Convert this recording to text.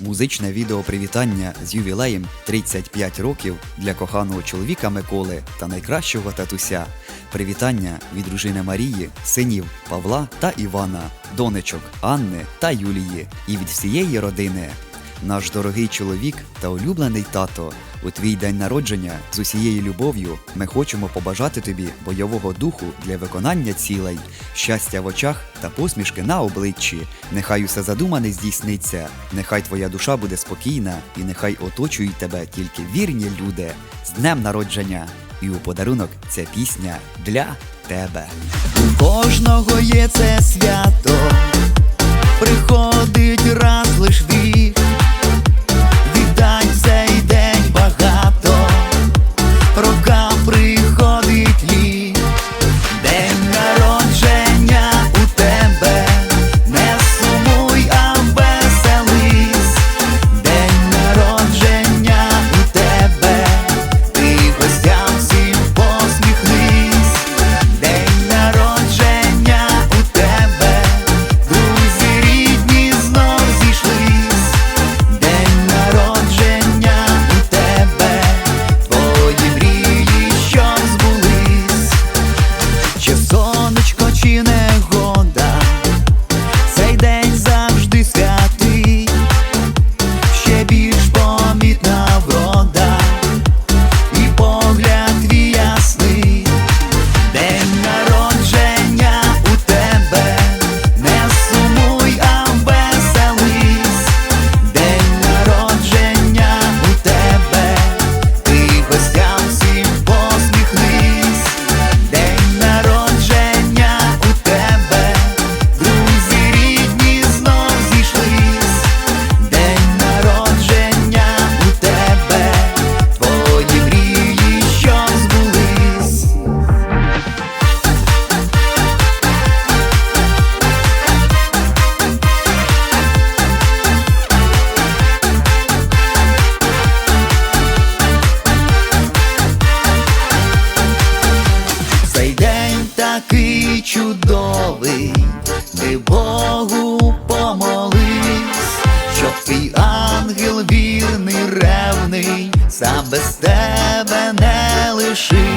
Музичне відео привітання з ювілеєм 35 років для коханого чоловіка Миколи та найкращого татуся. Привітання від дружини Марії, синів Павла та Івана, донечок Анни та Юлії і від всієї родини. Наш дорогий чоловік та улюблений тато. У твій день народження з усією любов'ю ми хочемо побажати тобі бойового духу для виконання цілей, щастя в очах та посмішки на обличчі. Нехай усе задумане здійсниться, нехай твоя душа буде спокійна, і нехай оточують тебе тільки вірні люди з днем народження. І у подарунок ця пісня для тебе. У кожного є це свято, приходить чудовий, ти Богу помолись, щоб твій ангел вірний, ревний, сам без тебе не лишив.